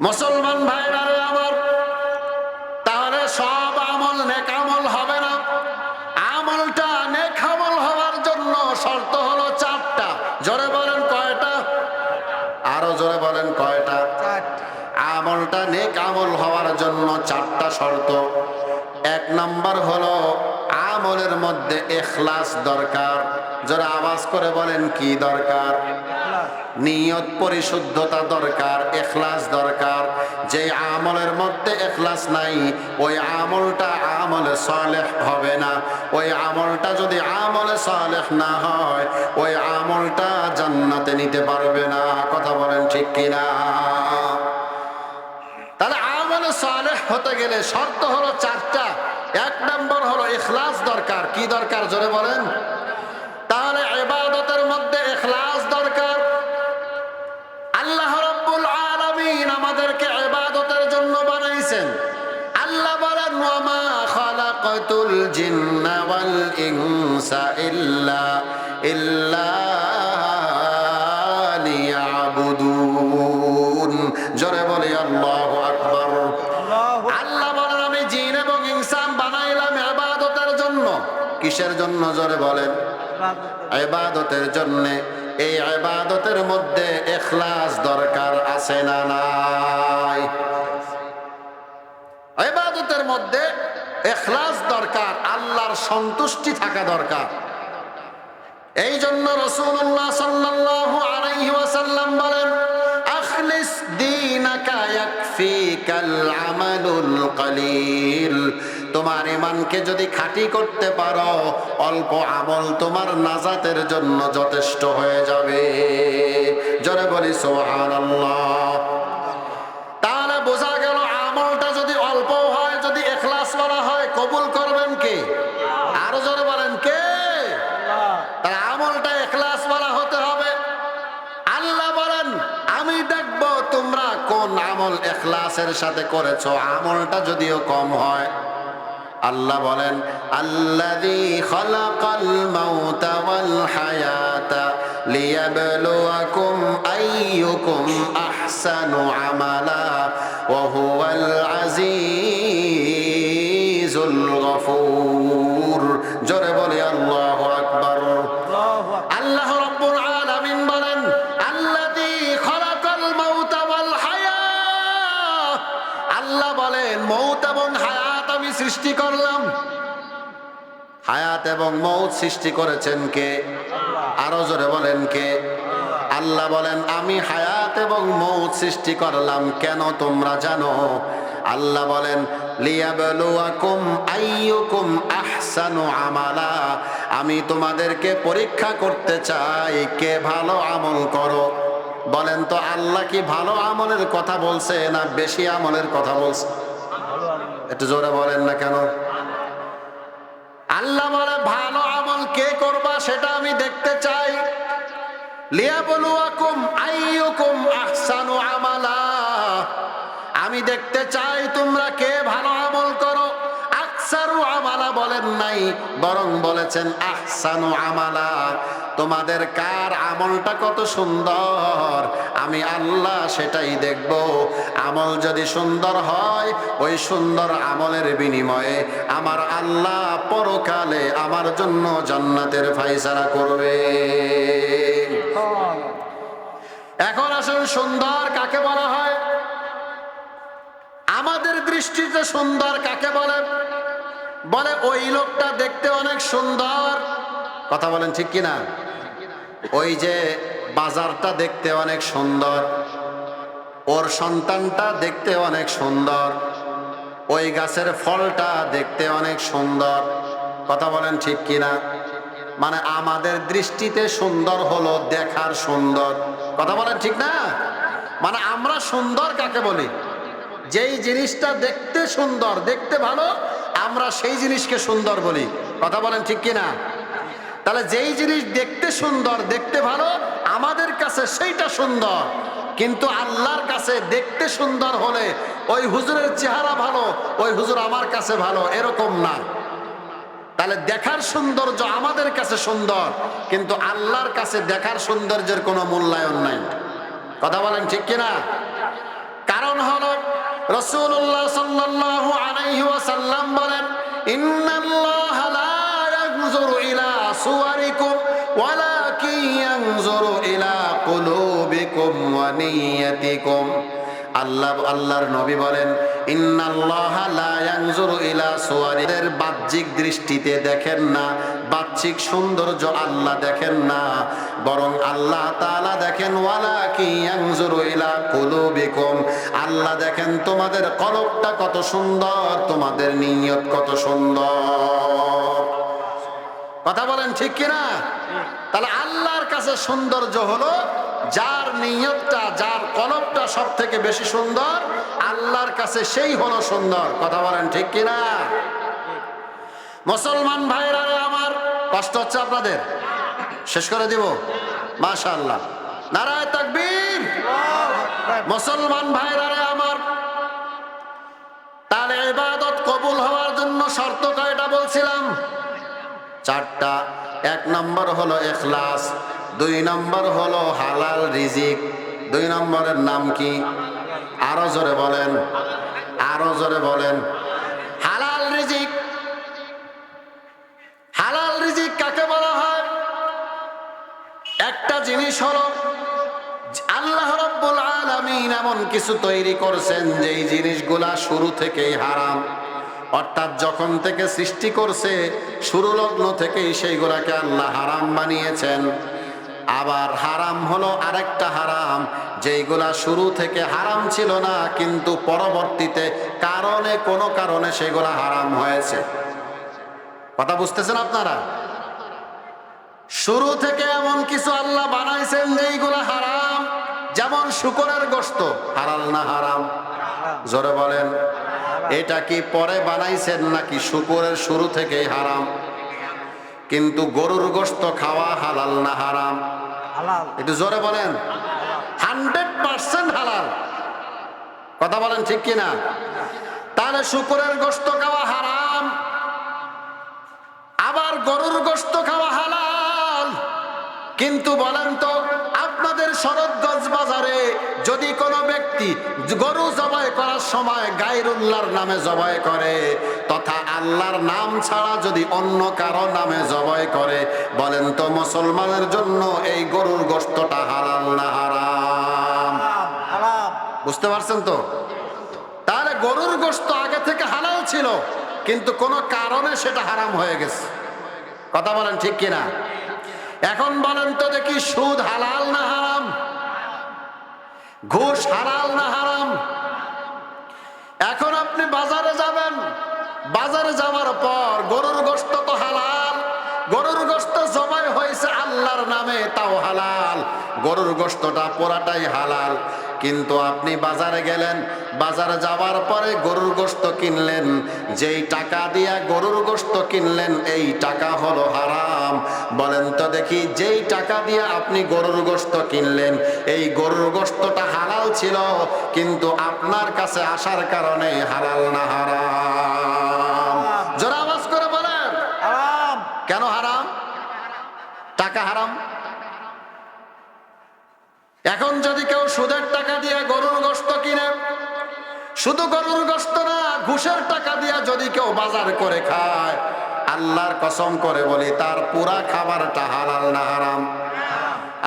মুসলমান ভাইরা রে আমার, তাহলে সব আমল নেক আমল হবে না। আমলটা নেক আমল হওয়ার জন্য শর্ত হলো চারটা। জোরে বলেন কয়টা? আরও জোরে বলেন কয়টা? আমলটা নেক আমল হওয়ার জন্য চারটা শর্ত। এক নাম্বার হলো আমলের মধ্যে এখলাস দরকার। যারা আওয়াজ করে বলেন কি দরকার? নিয়ত পরিশুদ্ধতা দরকার, এখলাস দরকার। যে আমলের মধ্যে এখলাস নাই, ওই আমলটা আমলে সালেহ হবে না। ওই আমলটা যদি আমলে সালেহ না হয়, ওই আমলটা জান্নাতে নিতে পারবে না। কথা বলেন ঠিক কিনা? তাহলে আমলে সালেহ হতে গেলে শর্ত হলো চারটা। এক নম্বর হলো এখলাস দরকার। কি দরকার? জোরে বলেন। খালাকাতুল জিন্না ওয়াল ইনসা ইল্লা লিয়াবুদুন। জোরে বলি আল্লাহু আকবার। আল্লাহ বলেন আমি জিন এবং ইনসান বানাইলাম ইবাদতের জন্য। কিসের জন্য? জোরে বলেন। ইবাদতের। জন্য। এই ইবাদতের মধ্যে ইখলাস দরকার আছে না নাই? ইবাদতের মধ্যে ইখলাস দরকার, আল্লাহর সন্তুষ্টি থাকা দরকার। এই জন্য রসুল্লাহ সাল্লাল্লাহু আলাইহি ওয়াসাল্লাম বলেন, আখলিস দীনাকা তোমার ইমানকে যদি খাঁটি করতে পারো, অল্প আমল তোমার নাজাতের জন্য যথেষ্ট হয়ে যাবে। জোরে বলি, সুবহানাল্লাহ তাহলে বোঝা গেল আমলটা যদি অল্প হয় যদি এখলাস করা হয় কবুল করবেন কে আরও জোরে বলেন কে তার আমলটা এখলাস বলা হতে হবে আল্লাহ বলেন আমি দেখব তোমরা কোন আমল এখলাসের সাথে করেছ আমলটা যদিও কম হয়। আল্লাহ বলেন গফুর। জোরে বলি আল্লাহু সৃষ্টি করলাম। হায়াত এবং মৌত সৃষ্টি করেছেন কে? আরও জোরে বলেন কে? আল্লাহ বলেন, আমি হায়াত এবং মৌত সৃষ্টি করলাম, কেন তোমরা জানো? আল্লাহ বলেন আমি তোমাদেরকে পরীক্ষা করতে চাই, কে ভালো আমল করো? বলেন তো, আল্লাহ কি ভালো আমলের কথা বলছে না বেশি আমলের কথা বলছে? একটু জোরে বলেন না কেন? আল্লাহ বলে, ভালো আমল কে করবা সেটা আমি দেখতে চাই। লিয়াবলুয়াকুম আইয়ুকুম আহসানু আমালা। আমি দেখতে চাই তোমরা কে ভালো আমল করো। আকসারু আমালা বলেন নাই, বরং বলেছেন, আহসানু আমালা। তোমাদের কার আমলটা কত সুন্দর? আমি আল্লাহ সেটাই দেখব। আমল যদি সুন্দর হয়, ওই সুন্দর আমলের বিনিময়ে আমার আল্লাহ পরকালে আমার জন্য জান্নাতের ফাইসারা করবে। এখন আসলে সুন্দর কাকে বলা হয়? আমাদের দৃষ্টিতে সুন্দর কাকে বলে? বলে ওই লোকটা দেখতে অনেক সুন্দর। কথা বলেন ঠিক কিনা? ওই যে বাজারটা দেখতে অনেক সুন্দর, ওর সন্তানটা দেখতে অনেক সুন্দর, ওই গাছের ফলটা দেখতে অনেক সুন্দর। কথা বলেন ঠিক কিনা? মানে আমাদের দৃষ্টিতে সুন্দর হলো দেখার সুন্দর। কথা বলেন ঠিক না? মানে আমরা সুন্দর কাকে বলি? যেই জিনিসটা দেখতে সুন্দর, দেখতে ভালো, আমরা সেই জিনিসকে সুন্দর বলি। কথা বলেন ঠিক কিনা? তাহলে যেই জিনিস দেখতে সুন্দর, দেখতে ভালো, আমাদের কাছে সেইটা সুন্দর। কিন্তু আল্লাহর কাছে দেখতে সুন্দর হলে ওই হুজুরের চেহারা ভালো, ওই হুজুর আমার কাছে ভালো, এরকম না। তাহলে দেখার সৌন্দর্য আমাদের কাছে সুন্দর, কিন্তু আল্লাহর কাছে দেখার সৌন্দর্যের কোনো মূল্যায়ন নাই। কথা বলেন ঠিক কিনা? কারণ হলো রসুল্লাহ সাল্লাল্লাহু আলাইহি বলেন, ইন্নাল্লাহা ইলা সুওয়ারিকুম ওয়ালাকিন ইয়ানজুরু ইলা কুলুবিকুম ওয়া নিয়্যাতিকুম আল্লাহ, আল্লাহর নবী বলেন ইলা বাহ্যিক দৃষ্টিতে দেখেন না, বাহ্যিক সৌন্দর্য আল্লাহ দেখেন না, বরং আল্লাহ তাআলা দেখেন ওয়ালাকি ইয়ানজুরু ইলা কুলুবিকুম আল্লাহ দেখেন তোমাদের কলবটা কত সুন্দর, তোমাদের নিয়ত কত সুন্দর। কথা বলেন ঠিক কিনা? তাহলে আল্লাহর কাছে সৌন্দর্য হলো যার নিয়তটা, যার কলবটা সব থেকে বেশি সুন্দর, আল্লাহর কাছে সেই হলো সুন্দর। কথা বলেন ঠিক কিনা? মুসলমান ভাইরা আমার, কষ্ট হচ্ছে আপনাদের? শেষ করে দিব? মাশাআল্লাহ। নারায় তাকবীর। মুসলমান ভাইরা আমার, তাহলে ইবাদত কবুল হওয়ার জন্য শর্ত কয়টা বলছিলাম। চারটা। এক নম্বর হলো এখলাস, দুই নম্বর হলো হালাল রিজিক, দুই নম্বরের নাম কি? আরও জোরে বলেন, আরও জোরে বলেন। হালাল রিজিক হালাল রিজিক কাকে বলা হয়? একটা জিনিস হলো, আল্লাহ রব্বুল আলামিন এমন কিছু তৈরি করছেন যেই জিনিসগুলা শুরু থেকেই হারাম। অর্থাৎ যখন থেকে সৃষ্টি করছে, শুরু লগ্ন থেকেই সেইগুলাকে আল্লাহ হারাম বানিয়েছেন। আবার হারাম হলো আরেকটা হারাম, যেইগুলা শুরু থেকে হারাম ছিল না, কিন্তু পরবর্তীতে কারণে কোনো কারণে সেগুলা হারাম হয়েছে। কথা বুঝতেছেন আপনারা? শুরু থেকে এমন কিছু আল্লাহ বানাইছেন যেইগুলা হারাম, যেমন শুকরের গোস্ত হারাল না হারাম? জোরে বলেন। এটা কি পরে বানাইছেন নাকি শুকরের শুরু থেকেই হারাম? কিন্তু গরুর গোস্ত খাওয়া হালাল না হারাম? একটু জোরে বলেন। হান্ড্রেড পার্সেন্ট হালাল। কথা বলেন ঠিক কিনা? তাহলে শুকরের গোস্ত খাওয়া হারাম। আবার গরুর গোস্ত খাওয়া হালাল। কিন্তু বলেন তো আপনাদের শরৎগঞ্জ বাজারে যদি কোনো ব্যক্তি গরু জবাই করার সময় গায়রুল্লাহর নামে জবাই করে তথা আল্লাহর নাম ছাড়া যদি অন্য কারও নামে জবাই করে বলেন তো মুসলমানের জন্য এই গরুর গোস্তটা হালাল না হারাম? বুঝতে পারছেন তো? তাহলে গরুর গোস্ত আগে থেকে হালাল ছিল কিন্তু কোনো কারণে সেটা হারাম হয়ে গেছে। কথা বলেন ঠিক কিনা? এখন বলেন তো দেখি সুদ হালাল না হারাম? ঘুষ হালাল না হারাম? এখন আপনি বাজারে যাবেন, বাজারে যাওয়ার পর গরুর গোস্ত তো হালাল, গরুর গোস্ত জবাই হয়েছে আল্লাহর নামে, তাও হালাল। গরুর গোস্তটা পোড়াটাই হালাল। কিন্তু আপনি বাজারে গেলেন, বাজারে যাওয়ার পরে গরুর গোস্ত কিনলেন। যেই টাকা দিয়া গরুর গোস্ত কিনলেন, এই টাকা হলো হারাম। বলেন তো দেখি, যেই টাকা দিয়ে আপনি গরুর গোস্ত কিনলেন, এই গরুর গোস্তটা হালাল ছিল, কিন্তু আপনার কাছে আসার কারণে হালাল না হারাম জোরে আওয়াজ করে বলেন হারাম কেন হারাম টাকা হারাম এখন যদি কেউ সুদের টাকা দিয়ে গরুর গোস্ত কিনে, শুধু গরুর গোস্ত না, ঘুষের টাকা দিয়ে যদি কেউ বাজার করে খায়, আল্লাহর কসম করে বলি, তার পুরা খাবারটা হালাল না হারাম।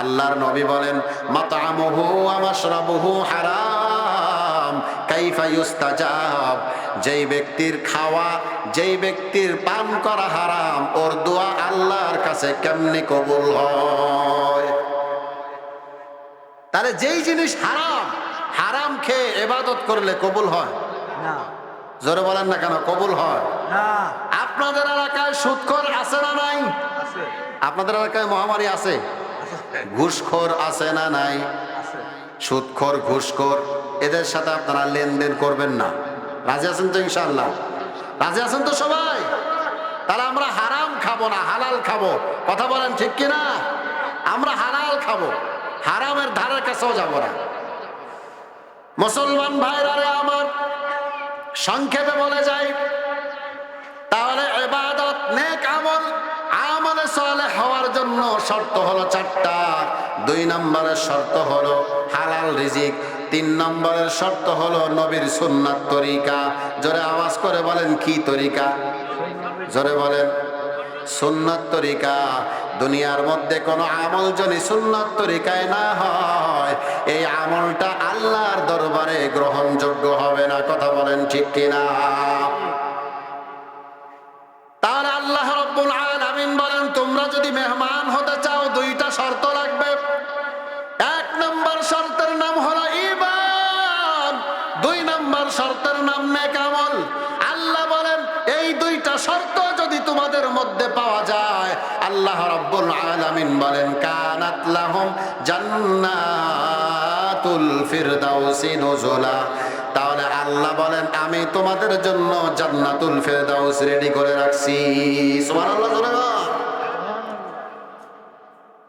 আল্লাহর নবী বলেন, মাতামুহু আমাশরাবুহু হারাম, কাইফা ইউস্তাজাব। যেই ব্যক্তির খাওয়া, যেই ব্যক্তির পান করা হারাম, ওর দোয়া আল্লাহর কাছে কেমনি কবুল হয়? তাহলে যেই জিনিস হারাম হারাম খেয়ে এবাদত করলে কবুল হয়? না। জোরে বলেন না কেন কবুল হয়? না। আপনাদের এলাকায় সুদখোর আছে না নাই? আপনাদের এলাকায় মহামারী আছে? ঘুষখোর আছে না নাই? আছে। সুদখোর ঘুষখোর এদের সাথে আপনারা লেনদেন করবেন না। রাজি আছেন তো ইনশাল্লাহ রাজি আছেন তো সবাই? তাহলে আমরা হারাম খাব না হালাল খাব। কথা বলেন ঠিক কি না আমরা হালাল খাব। হারামের ধারের কাছেও যাব না। মুসলমান ভাইরা রে আমার, সংক্ষেপে বলে যাই, তাহলে এবাদত নেক আমল, আমলে সালে হওয়ার জন্য শর্ত হলো চারটা। দুই নম্বরের শর্ত হলো হালাল রিজিক, তিন নম্বরের শর্ত হলো নবীর সুন্নাত তরিকা। জোরে আওয়াজ করে বলেন, কি তরিকা? জোরে বলেন। সুন্নত তরিকা। দুনিয়ার মধ্যে কোনো আমল যদি সুন্নত তরিকায় না হয়, এই আমলটা আল্লাহর দরবারে গ্রহণযোগ্য হবে না, কথা বলেন ঠিক কিনা? আল্লাহ রব্বুল আলামিন বলেন, কানাত লাহুম জান্নাতুল ফিরদাউসি নুজুলা। তাহলে আল্লাহ বলেন, আমি তোমাদের জন্য জান্নাতুল ফেরদাউস রেডি করে রাখছি। সুবহানাল্লাহ